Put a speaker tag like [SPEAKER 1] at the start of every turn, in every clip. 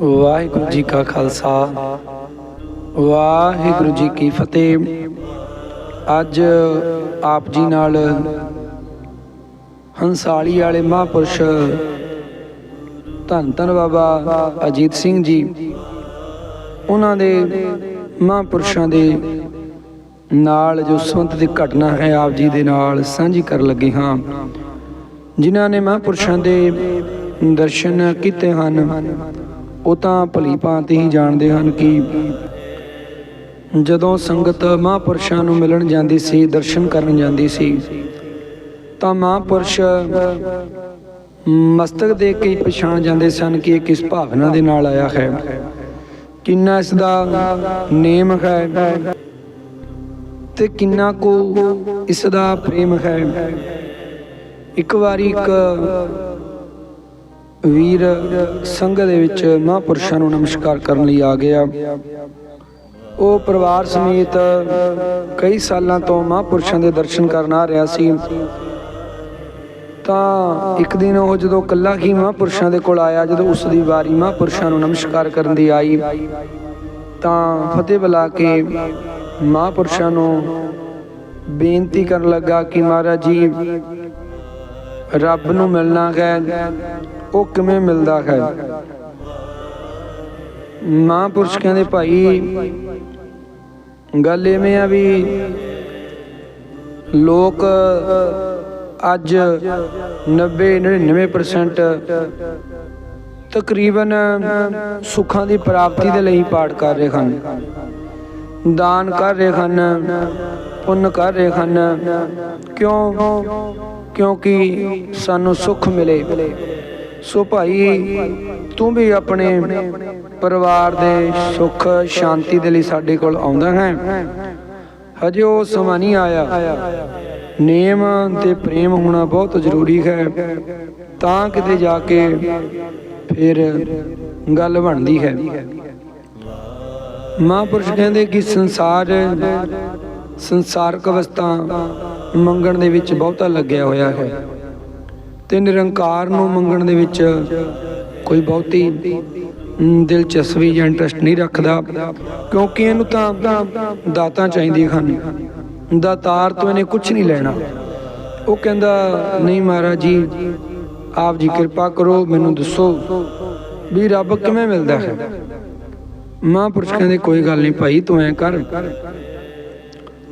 [SPEAKER 1] ਵਾਹਿਗੁਰੂ ਜੀ ਕਾ ਖਾਲਸਾ। ਵਾਹਿਗੁਰੂ ਜੀ ਕੀ ਫਤਿਹ। ਅੱਜ ਆਪ ਜੀ ਨਾਲ ਹੰਸਾਲੀ ਵਾਲੇ ਮਹਾਂਪੁਰਸ਼ ਧੰਨ ਧੰਨ ਬਾਬਾ ਅਜੀਤ ਸਿੰਘ ਜੀ, ਉਹਨਾਂ ਦੇ ਮਹਾਂਪੁਰਸ਼ਾਂ ਦੇ ਨਾਲ ਜੋ ਸੰਤ ਦੀ ਘਟਨਾ ਹੈ, ਆਪ ਜੀ ਦੇ ਨਾਲ ਸਾਂਝੀ ਕਰਨ ਲੱਗੇ ਹਾਂ। ਜਿਨ੍ਹਾਂ ਨੇ ਮਹਾਂਪੁਰਸ਼ਾਂ ਦੇ ਦਰਸ਼ਨ ਕੀਤੇ ਹਨ ਉਹ ਤਾਂ ਭਲੀ ਭਾਂਤੀ ਹੀ ਜਾਣਦੇ ਹਨ ਕਿ ਜਦੋਂ ਸੰਗਤ ਮਹਾਂਪੁਰਸ਼ਾਂ ਨੂੰ ਮਿਲਣ ਜਾਂਦੀ ਸੀ, ਦਰਸ਼ਨ ਕਰਨ ਜਾਂਦੀ ਸੀ, ਤਾਂ ਮਹਾਂਪੁਰਸ਼ ਮਸਤਕ ਦੇ ਕੇ ਪਛਾਣ ਜਾਂਦੇ ਸਨ ਕਿ ਇਹ ਕਿਸ ਭਾਵਨਾ ਦੇ ਨਾਲ ਆਇਆ ਹੈ। ਕਿੰਨਾ ਇਸ ਦਾ ਨੇਮ ਹੈ ਤੇ ਕਿੰਨਾ ਕੋ ਇਸ ਦਾ ਪ੍ਰੇਮ ਹੈ। ਇੱਕ ਵਾਰੀ ਇੱਕ ਵੀਰ ਸੰਘ ਦੇ ਵਿੱਚ ਮਹਾਂਪੁਰਸ਼ਾਂ ਨੂੰ ਨਮਸਕਾਰ ਕਰਨ ਲਈ ਆ ਗਿਆ। ਉਹ ਪਰਿਵਾਰ ਸਮੇਤ ਕਈ ਸਾਲਾਂ ਤੋਂ ਮਹਾਂਪੁਰਸ਼ਾਂ ਦੇ ਦਰਸ਼ਨ ਕਰਨ ਆ ਰਿਹਾ ਸੀ। ਤਾਂ ਇੱਕ ਦਿਨ ਉਹ ਜਦੋਂ ਇਕੱਲਾ ਹੀ ਮਹਾਂਪੁਰਸ਼ਾਂ ਦੇ ਕੋਲ ਆਇਆ, ਜਦੋਂ ਉਸ ਦੀ ਵਾਰੀ ਮਹਾਂਪੁਰਸ਼ਾਂ ਨੂੰ ਨਮਸਕਾਰ ਕਰਨ ਦੀ ਆਈ, ਤਾਂ ਫਤਿਹ ਬੁਲਾ ਕੇ ਮਹਾਂਪੁਰਸ਼ਾਂ ਨੂੰ ਬੇਨਤੀ ਕਰਨ ਲੱਗਾ ਕਿ ਮਹਾਰਾਜ ਜੀ, ਰੱਬ ਨੂੰ ਮਿਲਣਾ ਹੈ। ਉਹ ਕਿਵੇਂ ਮਿਲਦਾ ਹੈ? ਮਹਾਂਪੁਰਸ਼ ਕਹਿੰਦੇ ਭਾਈ, ਗੱਲ ਐਵੇਂ ਆ ਵੀ ਲੋਕ ਅੱਜ 90 99% ਤਕਰੀਬਨ ਸੁੱਖਾਂ ਦੀ ਪ੍ਰਾਪਤੀ ਦੇ ਲਈ ਪਾਠ ਕਰ ਰਹੇ ਹਨ। ਦਾਨ ਕਰ ਰਹੇ ਹਨ, ਪੁੰਨ ਕਰ ਰਹੇ ਹਨ। ਕਿਉਂ? ਕਿਉਂਕਿ ਸਾਨੂੰ ਸੁੱਖ ਮਿਲੇ। ਸੋ ਭਾਈ, ਤੂੰ ਵੀ ਆਪਣੇ ਪਰਿਵਾਰ ਦੇ ਸੁੱਖ, ਸ਼ਾਂਤੀ ਦੇ ਲਈ ਸਾਡੇ ਕੋਲ ਆਉਂਦਾ ਹੈ। ਹਜੇ ਉਹ ਸਮਾਂ ਨਹੀਂ ਆਇਆ। ਨੇਮ ਤੇ ਪ੍ਰੇਮ ਹੋਣਾ ਬਹੁਤ ਜ਼ਰੂਰੀ ਹੈ। ਤਾਂ ਕਿਤੇ ਜਾ ਕੇ ਫਿਰ ਗੱਲ ਬਣਦੀ ਹੈ। ਮਹਾਂਪੁਰਸ਼ ਕਹਿੰਦੇ ਕਿ ਸੰਸਾਰ, ਸੰਸਾਰਕ ਅਵਸਥਾ ਮੰਗਣ ਦੇ ਵਿੱਚ ਬਹੁਤਾ ਲੱਗਿਆ ਹੋਇਆ ਹੈ। ਤੇ ਨਿਰੰਕਾਰ ਨੂੰ ਮੰਗਣ ਦੇ ਵਿੱਚ ਕੋਈ ਬਹੁਤੀ ਦਿਲਚਸਪੀ ਜਾਂ ਇੰਟਰਸਟ ਨਹੀਂ ਰੱਖਦਾ, ਕਿਉਂਕਿ ਇਹਨੂੰ ਤਾਂ ਦਾਤਾਂ ਚਾਹੀਦੀਆਂ ਹਨ। ਦਾਤਾਰ ਤੋਂ ਇਹਨੇ ਕੁਝ ਨਹੀਂ ਲੈਣਾ। ਉਹ ਕਹਿੰਦਾ, ਨਹੀਂ ਮਹਾਰਾਜ ਜੀ, ਆਪ ਜੀ ਕਿਰਪਾ ਕਰੋ, ਮੈਨੂੰ ਦੱਸੋ ਵੀ ਰੱਬ ਕਿਵੇਂ ਮਿਲਦਾ ਹੈ? ਮਹਾਂਪੁਰਸ਼ ਕਹਿੰਦੇ ਕੋਈ ਗੱਲ ਨਹੀਂ, ਭਾਈ, ਤੂੰ ਐ ਕਰ।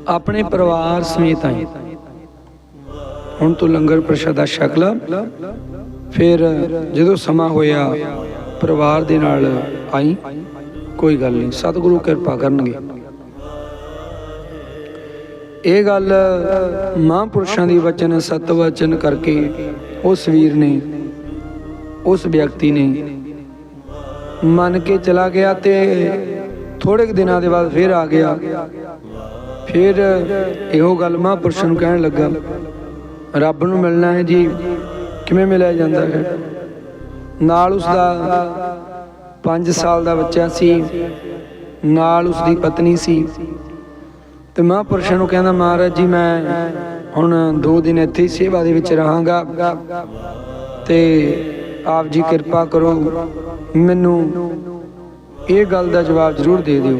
[SPEAKER 1] ਆਪਣੇ ਪਰਿਵਾਰ ਸਮੇਤ ਆਈ। ਹੁਣ ਤੂੰ ਲੰਗਰ ਪ੍ਰਸ਼ਾਦਾ ਛਕ ਲਾ। ਫਿਰ ਜਦੋਂ ਸਮਾਂ ਹੋਇਆ, ਪਰਿਵਾਰ ਦੇ ਨਾਲ ਆਈ। ਕੋਈ ਗੱਲ ਨਹੀਂ, ਸਤਿਗੁਰੂ ਕਿਰਪਾ ਕਰਨਗੇ। ਇਹ ਗੱਲ ਮਹਾਂਪੁਰਸ਼ਾਂ ਦੀ ਵਚਨ ਸਤ ਵਚਨ ਕਰਕੇ ਉਸ ਵੀਰ ਨੇ, ਉਸ ਵਿਅਕਤੀ ਨੇ ਮੰਨ ਕੇ ਚਲਾ ਗਿਆ ਤੇ ਥੋੜੇ ਕੁ ਦਿਨਾਂ ਦੇ ਬਾਅਦ ਫਿਰ ਆ ਗਿਆ। ਫਿਰ ਇਹੋ ਗੱਲ ਮਹਾਂਪੁਰਸ਼ਾਂ ਨੂੰ ਕਹਿਣ ਲੱਗਾ ਰੱਬ ਨੂੰ ਮਿਲਣਾ ਹੈ ਜੀ। ਕਿਵੇਂ ਮਿਲਿਆ ਜਾਂਦਾ ਹੈ? ਨਾਲ ਉਸ ਦਾ 5 ਸਾਲ ਦਾ ਬੱਚਾ ਸੀ। ਨਾਲ ਉਸ ਦੀ ਪਤਨੀ ਸੀ। ਤੇ ਮਹਾਂਪੁਰਸ਼ਾਂ ਨੂੰ ਕਹਿੰਦਾ, ਮਹਾਰਾਜ ਜੀ, ਮੈਂ ਹੁਣ 2 ਦਿਨ ਇੱਥੇ ਹੀ ਸੇਵਾ ਦੇ ਵਿੱਚ ਰਹਾਂਗਾ। ਤੇ ਆਪ ਜੀ ਕਿਰਪਾ ਕਰੋ, ਮੈਨੂੰ ਇਹ ਗੱਲ ਦਾ ਜਵਾਬ ਜ਼ਰੂਰ ਦੇ ਦਿਓ।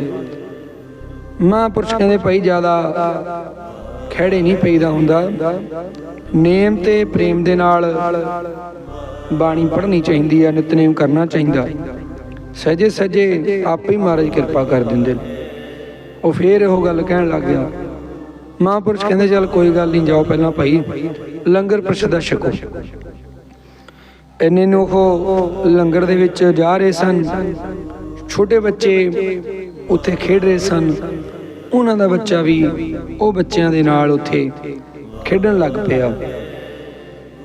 [SPEAKER 1] ਮਹਾਂਪੁਰਸ਼ ਕਹਿੰਦੇ, ਭਾਈ, ਜ਼ਿਆਦਾ ਖਿਹੜੇ ਨਹੀਂ ਪਈਦਾ ਹੁੰਦਾ। ਨੇਮ ਤੇ ਪ੍ਰੇਮ ਦੇ ਨਾਲ ਬਾਣੀ ਪੜ੍ਹਨੀ ਚਾਹੀਦੀ ਹੈ ਨਿਤਨੇਮ ਕਰਨਾ ਚਾਹੀਦਾ। ਸਹਜੇ ਸਹਜੇ ਆਪੇ ਹੀ ਮਹਾਰਾਜ ਕਿਰਪਾ ਕਰ ਦਿੰਦੇ ਨੇ। ਉਹ ਫੇਰ ਉਹ ਗੱਲ ਕਹਿਣ ਲੱਗ ਗਿਆ। ਮਹਾਂਪੁਰਸ਼ ਕਹਿੰਦੇ, ਚੱਲ ਕੋਈ ਗੱਲ ਨਹੀਂ, ਜਾਓ ਪਹਿਲਾਂ ਭਾਈ, ਲੰਗਰ ਪ੍ਰਸ਼ਾਦਾ ਛਕੋ। ਇੰਨੇ ਨੂੰ ਉਹ ਲੰਗਰ ਦੇ ਵਿੱਚ ਜਾ ਰਹੇ ਸਨ। ਛੋਟੇ ਬੱਚੇ ਉੱਥੇ ਖੇਡ ਰਹੇ ਸਨ। ਉਹਨਾਂ ਦਾ ਬੱਚਾ ਵੀ ਉਹ ਬੱਚਿਆਂ ਦੇ ਨਾਲ ਉੱਥੇ ਖੇਡਣ ਲੱਗ ਪਿਆ।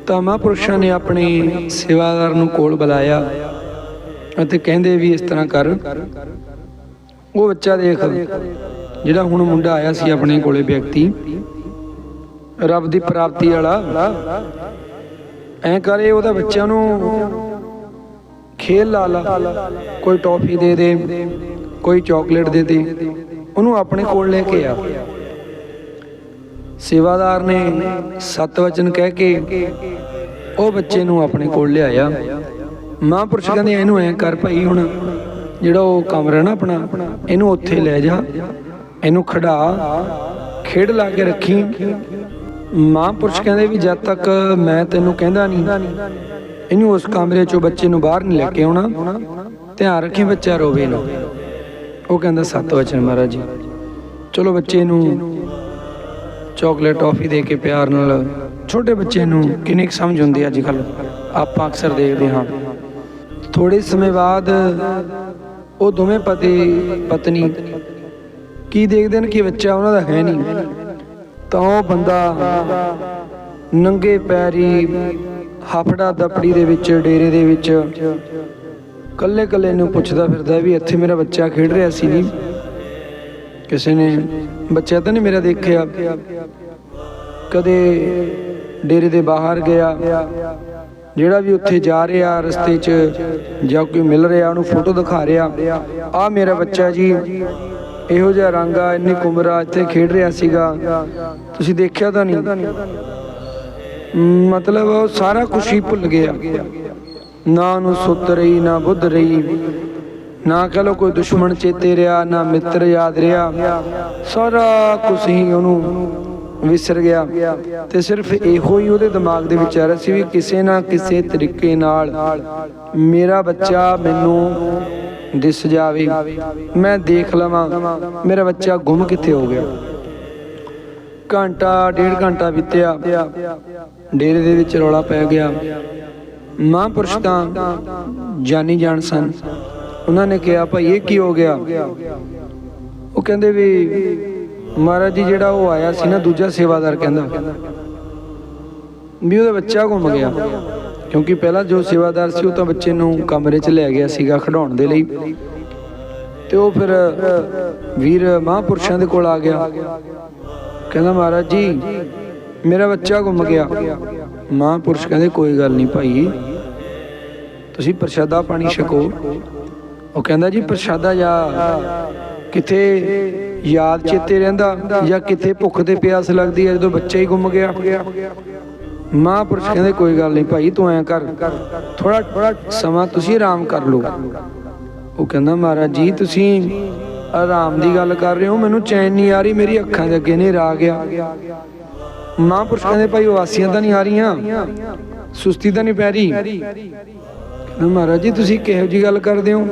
[SPEAKER 1] ਤਾਂ ਮਹਾਂਪੁਰਸ਼ਾਂ ਨੇ ਆਪਣੇ ਸੇਵਾਦਾਰ ਨੂੰ ਕੋਲ ਬੁਲਾਇਆ ਅਤੇ ਕਹਿੰਦੇ ਵੀ ਇਸ ਤਰ੍ਹਾਂ ਕਰ। ਉਹ ਬੱਚਾ ਦੇਖ, ਜਿਹੜਾ ਹੁਣ ਮੁੰਡਾ ਆਇਆ ਸੀ ਆਪਣੇ ਕੋਲੇ ਵਿਅਕਤੀ, ਰੱਬ ਦੀ ਪ੍ਰਾਪਤੀ ਵਾਲਾ, ਐ ਕਰੇ ਉਹਦਾ ਬੱਚਿਆਂ ਨੂੰ ਖੇਲ ਲਾ ਲਾ, ਕੋਈ ਟੌਫੀ ਦੇ ਦੇ, ਕੋਈ ਚਾਕਲੇਟ ਦੇ ਦੇ। ਉਹਨੂੰ ਆਪਣੇ ਕੋਲ ਲੈ ਕੇ ਆ। ਸੇਵਾਦਾਰ ਨੇ ਸਤ ਵਚਨ ਕਹਿ ਕੇ ਉਹ ਬੱਚੇ ਨੂੰ ਆਪਣੇ ਕੋਲ ਲਿਆਇਆ। ਮਹਾਂਪੁਰਸ਼ ਕਹਿੰਦੇ ਇਹਨੂੰ ਐ ਕਰ ਭਾਈ ਹੁਣ, ਜਿਹੜਾ ਉਹ ਕਮਰਾ ਨਾ ਆਪਣਾ, ਇਹਨੂੰ ਉੱਥੇ ਲੈ ਜਾ, ਇਹਨੂੰ ਖੜਾ, ਖੇਡ ਲਾ ਕੇ ਰੱਖੀ। ਮਹਾਂਪੁਰਸ਼ ਕਹਿੰਦੇ ਵੀ ਜਦ ਤੱਕ ਮੈਂ ਤੈਨੂੰ ਕਹਿੰਦਾ ਨਹੀਂ, ਇਹਨੂੰ ਉਸ ਕਮਰੇ ਚੋਂ ਬੱਚੇ ਨੂੰ ਬਾਹਰ ਨਹੀਂ ਲੈ ਕੇ ਆਉਣਾ। ਧਿਆਨ ਰੱਖੀ ਬੱਚਾ ਰੋਵੇ ਨਾ। ਉਹ ਕਹਿੰਦਾ ਸੱਤ ਵਚਨ ਮਹਾਰਾਜ ਜੀ, ਚਲੋ ਬੱਚੇ ਨੂੰ ਚਾਕਲੇਟ ਟੌਫੀ ਦੇ ਕੇ ਪਿਆਰ ਨਾਲ ਛੋਟੇ ਬੱਚੇ ਨੂੰ ਕਿੰਨੀ ਕੁ ਸਮਝ ਹੁੰਦੀ ਅੱਜ ਕੱਲ ਆਪਾਂ ਅਕਸਰ ਦੇਖਦੇ ਹਾਂ। ਥੋੜੇ ਸਮੇਂ ਬਾਅਦ ਉਹ ਦੋਵੇਂ ਪਤੀ, ਪਤਨੀ ਕੀ ਦੇਖਦੇ ਨੇ ਕਿ ਬੱਚਾ ਉਹਨਾਂ ਦਾ ਹੈ ਨਹੀਂ। ਤਾਂ ਉਹ ਬੰਦਾ ਨੰਗੇ ਪੈਰੀ ਹਫੜਾ ਦਪੜੀ ਦੇ ਵਿੱਚ, ਡੇਰੇ ਦੇ ਵਿੱਚ ਕੱਲੇ ਕੱਲੇ ਨੂੰ ਪੁੱਛਦਾ ਫਿਰਦਾ ਵੀ ਇੱਥੇ ਮੇਰਾ ਬੱਚਾ ਖੇਡ ਰਿਹਾ ਸੀ ਨਹੀਂ। ਕਿਸੇ ਨੇ ਬੱਚਾ ਤਾਂ ਨਹੀਂ ਮੇਰਾ ਦੇਖਿਆ। ਕਦੇ ਡੇਰੇ ਦੇ ਬਾਹਰ ਗਿਆ। ਜਿਹੜਾ ਵੀ ਉੱਥੇ ਜਾ ਰਿਹਾ, ਰਸਤੇ 'ਚ ਜਾਂ ਕੋਈ ਮਿਲ ਰਿਹਾ, ਉਹਨੂੰ ਫੋਟੋ ਦਿਖਾ ਰਿਹਾ। ਆ ਮੇਰਾ ਬੱਚਾ ਜੀ, ਇਹੋ ਜਿਹਾ ਰੰਗ ਆ, ਇੰਨੀ ਕੁਮਰਾ ਇੱਥੇ ਖੇਡ ਰਿਹਾ ਸੀਗਾ। ਤੁਸੀਂ ਦੇਖਿਆ ਤਾਂ ਨਹੀਂ? ਮਤਲਬ ਉਹ ਸਾਰਾ ਕੁਝ ਹੀ ਭੁੱਲ ਗਿਆ। ਨਾ ਉਹਨੂੰ ਸੁੱਤ ਰਹੀ, ਨਾ ਬੁੱਧ ਰਹੀ। ਨਾ ਕਹ ਲੋ ਕੋਈ ਦੁਸ਼ਮਣ ਚੇਤੇ ਰਿਹਾ, ਨਾ ਮਿੱਤਰ ਯਾਦ ਰਿਹਾ। ਸਾਰਾ ਕੁਝ ਹੀ ਉਹਨੂੰ ਵਿਸਰ ਗਿਆ। ਤੇ ਸਿਰਫ ਇਹੋ ਹੀ ਉਹਦੇ ਦਿਮਾਗ ਦੇ ਵਿੱਚ ਆ ਰਿਹਾ ਸੀ ਵੀ ਕਿਸੇ ਨਾ ਕਿਸੇ ਤਰੀਕੇ ਨਾਲ ਮੇਰਾ ਬੱਚਾ ਮੈਨੂੰ ਦਿਸ ਜਾਵੇ। ਮੈਂ ਦੇਖ ਲਵਾਂ, ਮੇਰਾ ਬੱਚਾ ਗੁੰਮ ਕਿੱਥੇ ਹੋ ਗਿਆ? ਘੰਟਾ, ਡੇਢ ਘੰਟਾ ਬੀਤਿਆ। ਡੇਰੇ ਦੇ ਵਿੱਚ ਰੌਲਾ ਪੈ ਗਿਆ। ਮਹਾਂਪੁਰਸ਼ ਤਾਂ ਜਾਨੀ ਜਾਣ ਸਨ। ਉਹਨਾਂ ਨੇ ਕਿਹਾ, ਭਾਈ, ਇਹ ਕੀ ਹੋ ਗਿਆ? ਉਹ ਕਹਿੰਦੇ ਵੀ, ਮਹਾਰਾਜ ਜੀ, ਜਿਹੜਾ ਉਹ ਆਇਆ ਸੀ ਨਾ, ਦੂਜਾ ਸੇਵਾਦਾਰ ਕਹਿੰਦਾ। ਵੀ ਉਹਦਾ ਬੱਚਾ ਗੁੰਮ ਗਿਆ। ਕਿਉਂਕਿ ਪਹਿਲਾਂ ਜੋ ਸੇਵਾਦਾਰ ਸੀ, ਉਹ ਤਾਂ ਬੱਚੇ ਨੂੰ ਕਮਰੇ 'ਚ ਲੈ ਗਿਆ ਸੀਗਾ ਖਿਡਾਉਣ ਦੇ ਲਈ। ਤੇ ਉਹ ਫਿਰ ਵੀਰ ਮਹਾਂਪੁਰਸ਼ਾਂ ਦੇ ਕੋਲ ਆ ਗਿਆ। ਕਹਿੰਦਾ, ਮਹਾਰਾਜ ਜੀ, ਮੇਰਾ ਬੱਚਾ ਗੁੰਮ ਗਿਆ। ਮਹਾਂਪੁਰਸ਼ ਕਹਿੰਦੇ, ਕੋਈ ਗੱਲ ਨਹੀਂ ਭਾਈ। ਤੁਸੀਂ ਪ੍ਰਸ਼ਾਦਾ ਪਾਣੀ ਛਕੋ। ਉਹ ਕਹਿੰਦਾ ਜੀ ਪ੍ਰਸ਼ਾਦਾ ਜਾਂ ਕਿਤੇ ਯਾਦ ਚੇਤੇ ਰਹਿੰਦਾ ਜਾਂ ਕਿਤੇ ਭੁੱਖ ਤੇ ਪਿਆਸ ਲੱਗਦੀ ਹੈ ਜਦੋਂ ਬੱਚਾ ਹੀ ਗੁੰਮ ਗਿਆ। ਮਹਾਂਪੁਰਸ਼ ਕਹਿੰਦੇ ਕੋਈ ਗੱਲ ਨਹੀਂ ਭਾਈ ਤੂੰ ਐਂ ਕਰ। ਥੋੜਾ ਥੋੜਾ ਸਮਾਂ ਤੁਸੀਂ ਆਰਾਮ ਕਰ ਲਓ। ਉਹ ਕਹਿੰਦਾ ਮਹਾਰਾਜ ਜੀ ਤੁਸੀਂ ਆਰਾਮ ਦੀ ਗੱਲ ਕਰ ਰਹੇ ਹੋ। ਮੈਨੂੰ ਚੈਨ ਨਹੀਂ ਆ ਰਹੀ ਮੇਰੀ ਅੱਖਾਂ ਦੇ ਅੱਗੇ ਹਨੇਰਾ ਆ ਗਿਆ। ਮਹਾਂਪੁਰਸ਼ ਕਹਿੰਦੇ ਭਾਈ ਉਵਾਸੀਆਂ ਤਾਂ ਨਹੀਂ ਆ ਰਹੀਆਂ। ਸੁਸਤੀ ਤਾਂ ਨਹੀਂ ਪੈ ਰਹੀ। ਕਹਿੰਦਾ ਮਹਾਰਾਜ ਜੀ, ਤੁਸੀਂ ਕਿਹੋ ਜੀ ਗੱਲ ਕਰਦੇ ਹੋ?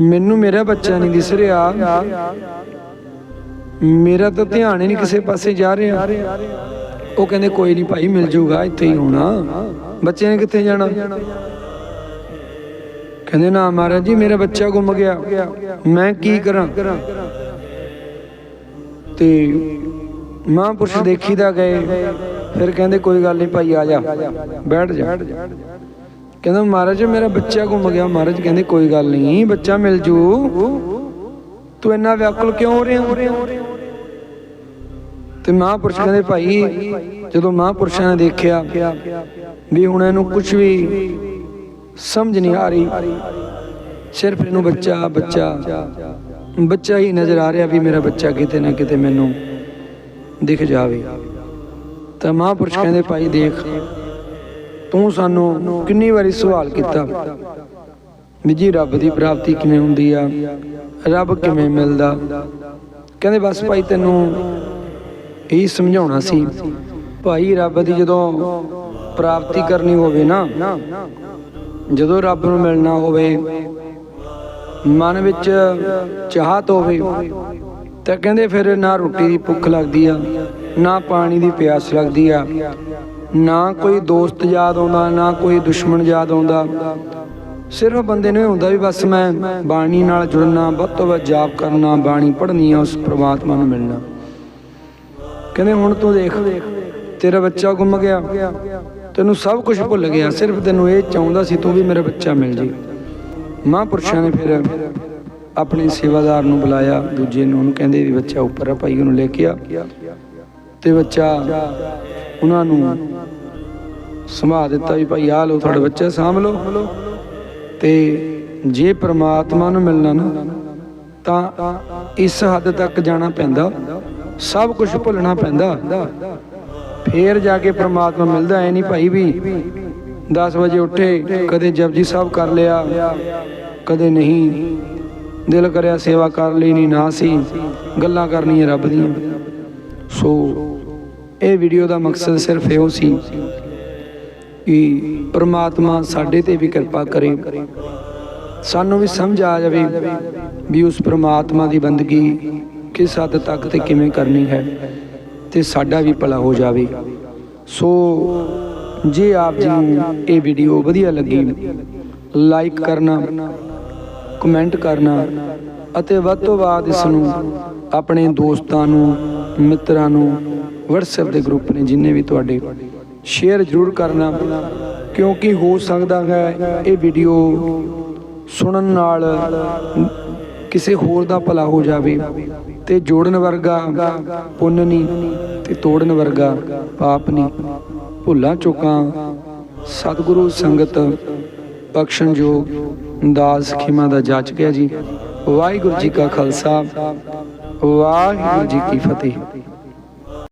[SPEAKER 1] ਮੈਨੂੰ ਮੇਰਾ ਬੱਚਾ ਨਹੀਂ ਦਿਸ ਰਿਹਾ। ਮੇਰਾ ਤਾਂ ਧਿਆਨ ਹੀ ਨਹੀਂ ਕਿਸੇ ਪਾਸੇ ਜਾ ਰਿਹਾ। ਉਹ ਕਹਿੰਦੇ, ਕੋਈ ਨਹੀਂ ਭਾਈ, ਮਿਲ ਜਾਊਗਾ ਇੱਥੇ ਹੀ ਹੋਣਾ। ਬੱਚੇ ਨੇ ਕਿੱਥੇ ਜਾਣਾ? ਕਹਿੰਦੇ, ਨਾ ਮਹਾਰਾਜ ਜੀ, ਮੇਰਾ ਬੱਚਾ ਗੁੰਮ ਗਿਆ। ਮੈਂ ਕੀ ਕਰਾਂ? ਤੇ ਮਹਾਂਪੁਰਸ਼ ਦੇਖੀਦਾ ਗਏ। ਫਿਰ ਕਹਿੰਦੇ, ਕੋਈ ਗੱਲ ਨਹੀਂ ਭਾਈ, ਆ ਜਾ। ਬੈਠ ਜਾ। ਕਹਿੰਦਾ, ਮਹਾਰਾਜ, ਮੇਰਾ ਬੱਚਾ ਗੁੰਮ ਗਿਆ। ਮਹਾਰਾਜ ਕਹਿੰਦੇ, ਕੋਈ ਗੱਲ ਨਹੀਂ, ਬੱਚਾ ਮਿਲ ਜੂ। ਤੂੰ ਇੰਨਾ ਵਿਆਕੁਲ ਕਿਉਂ ਹੋ ਰਿਹਾ? ਤੇ ਮਹਾਂਪੁਰਸ਼ ਕਹਿੰਦੇ, ਭਾਈ, ਜਦੋਂ ਮਹਾਂਪੁਰਸ਼ਾਂ ਨੇ ਦੇਖਿਆ ਵੀ ਹੁਣ ਇਹਨੂੰ ਕੁਝ ਵੀ ਸਮਝ ਨਹੀਂ ਆ ਰਹੀ, ਸਿਰਫ ਇਹਨੂੰ ਬੱਚਾ ਬੱਚਾ ਬੱਚਾ ਹੀ ਨਜ਼ਰ ਆ ਰਿਹਾ ਵੀ ਮੇਰਾ ਬੱਚਾ ਕਿਤੇ ਨਾ ਕਿਤੇ ਮੈਨੂੰ ਦਿਖ ਜਾਵੇ। ਤਾਂ ਮਹਾਂਪੁਰਸ਼ ਕਹਿੰਦੇ, ਭਾਈ, ਦੇਖ ਤੂੰ ਸਾਨੂੰ ਕਿੰਨੀ ਵਾਰੀ ਸਵਾਲ ਕੀਤਾ? ਵੀ ਜੀ ਰੱਬ ਦੀ ਪ੍ਰਾਪਤੀ ਕਿਵੇਂ ਹੁੰਦੀ ਆ? ਰੱਬ ਕਿਵੇਂ ਮਿਲਦਾ? ਕਹਿੰਦੇ ਬਸ ਭਾਈ ਤੈਨੂੰ ਇਹ ਸਮਝਾਉਣਾ ਸੀ। ਭਾਈ ਰੱਬ ਦੀ ਜਦੋਂ ਪ੍ਰਾਪਤੀ ਕਰਨੀ ਹੋਵੇ ਨਾ, ਜਦੋਂ ਰੱਬ ਨੂੰ ਮਿਲਣਾ ਹੋਵੇ, ਮਨ ਵਿੱਚ ਚਾਹਤ ਹੋਵੇ, ਤਾਂ ਕਹਿੰਦੇ ਫਿਰ ਨਾ ਰੋਟੀ ਦੀ ਭੁੱਖ ਲੱਗਦੀ ਆ, ਨਾ ਪਾਣੀ ਦੀ ਪਿਆਸ ਲੱਗਦੀ ਆ। ਨਾ ਕੋਈ ਦੋਸਤ ਯਾਦ ਆਉਂਦਾ, ਨਾ ਕੋਈ ਦੁਸ਼ਮਣ ਯਾਦ ਆਉਂਦਾ। ਸਿਰਫ ਬੰਦੇ ਨੂੰ ਹੁੰਦਾ ਵੀ ਬਸ ਮੈਂ ਬਾਣੀ ਨਾਲ ਜੁੜਨਾ, ਵੱਧ ਤੋਂ ਵੱਧ ਜਾਪ ਕਰਨਾ, ਬਾਣੀ ਪੜ੍ਹਨੀ ਆ, ਉਸ ਪ੍ਰਮਾਤਮਾ ਨੂੰ ਮਿਲਣਾ। ਕਹਿੰਦੇ, ਹੁਣ ਤੂੰ ਦੇਖ, ਤੇਰਾ ਬੱਚਾ ਗੁੰਮ ਗਿਆ। ਤੈਨੂੰ ਸਭ ਕੁਝ ਭੁੱਲ ਗਿਆ। ਸਿਰਫ ਤੈਨੂੰ ਇਹ ਚਾਹੁੰਦਾ ਸੀ ਤੂੰ ਵੀ ਮੇਰਾ ਬੱਚਾ ਮਿਲ ਜੇ। ਮਹਾਂਪੁਰਸ਼ਾਂ ਨੇ ਫਿਰ ਆਪਣੇ ਸੇਵਾਦਾਰ ਨੂੰ ਬੁਲਾਇਆ। ਦੂਜੇ ਨੂੰ ਉਹਨੂੰ ਕਹਿੰਦੇ ਵੀ ਬੱਚਾ ਉੱਪਰ ਆ, ਭਾਈ ਉਹਨੂੰ ਲੈ ਕੇ ਆ। ਤੇ ਬੱਚਾ ਉਹਨਾਂ ਨੂੰ ਸਮਾ ਦਿੱਤਾ ਵੀ ਭਾਈ ਆ ਲਓ ਤੁਹਾਡਾ ਬੱਚਾ ਸਾਂਭ ਲਓ। ਤੇ ਜੇ ਪ੍ਰਮਾਤਮਾ ਨੂੰ ਮਿਲਣਾ ਨਾ ਤਾਂ ਇਸ ਹੱਦ ਤੱਕ ਜਾਣਾ ਪੈਂਦਾ, ਸਭ ਕੁਝ ਭੁੱਲਣਾ ਪੈਂਦਾ। ਫੇਰ ਜਾ ਕੇ ਪ੍ਰਮਾਤਮਾ ਮਿਲਦਾ, ਐ ਨਹੀਂ ਭਾਈ ਵੀ 10 ਵਜੇ ਉੱਠੇ, ਕਦੇ ਜਪਜੀ ਸਾਹਿਬ ਕਰ ਲਿਆ, ਕਦੇ ਨਹੀਂ। ਦਿਲ ਕਰਿਆ ਸੇਵਾ ਕਰ ਲਈ ਨਹੀਂ ਨਾ ਸੀ। ਗੱਲਾਂ ਕਰਨੀਆਂ ਰੱਬ ਦੀਆਂ। ਸੋ ਇਹ ਵੀਡੀਓ ਦਾ ਮਕਸਦ ਸਿਰਫ ਇਹੋ ਸੀ ਕਿ ਪ੍ਰਮਾਤਮਾ ਸਾਡੇ ਤੇ ਵੀ ਕਿਰਪਾ ਕਰੇ। ਸਾਨੂੰ ਵੀ ਸਮਝ ਆ ਜਾਵੇ ਵੀ ਉਸ ਪ੍ਰਮਾਤਮਾ ਦੀ ਬੰਦਗੀ ਕਿਸ ਹੱਦ ਤੱਕ ਤੇ ਕਿਵੇਂ ਕਰਨੀ ਹੈ ਤੇ ਸਾਡਾ ਵੀ ਭਲਾ ਹੋ ਜਾਵੇ। ਸੋ ਜੇ ਆਪ ਜੀ ਨੂੰ ਇਹ ਵੀਡੀਓ ਵਧੀਆ ਲੱਗੀ, ਲਾਈਕ ਕਰਨਾ, ਕਮੈਂਟ ਕਰਨਾ ਅਤੇ ਵੱਧ ਤੋਂ ਵੱਧ ਇਸ ਨੂੰ ਆਪਣੇ ਦੋਸਤਾਂ ਨੂੰ, ਮਿੱਤਰਾਂ ਨੂੰ, WhatsApp ਦੇ ਗਰੁੱਪ ਨੇ ਜਿੰਨੇ ਵੀ ਤੁਹਾਡੇ ਸ਼ੇਅਰ ਜ਼ਰੂਰ ਕਰਨਾ, ਕਿਉਂਕਿ ਹੋ ਸਕਦਾ ਹੈ ਇਹ ਵੀਡੀਓ ਸੁਣਨ ਨਾਲ ਕਿਸੇ ਹੋਰ ਦਾ ਭਲਾ ਹੋ ਜਾਵੇ ਤੇ ਜੋੜਨ ਵਰਗਾ ਪੁੰਨ ਨਹੀਂ ਤੇ ਤੋੜਨ ਵਰਗਾ ਪਾਪ ਨਹੀਂ। ਭੁੱਲਾਂ ਚੁੱਕਾਂ, ਸਤਿਗੁਰੂ ਸੰਗਤ ਬਖਸ਼ਣਯੋਗ ਦਾਸ ਖਿਮਾ ਦਾ ਜਾਚ ਗਿਆ ਜੀ। ਵਾਹਿਗੁਰੂ ਜੀ ਕਾ ਖਾਲਸਾ, ਵਾਹਿਗੁਰੂ ਜੀ ਕੀ ਫਤਿਹ।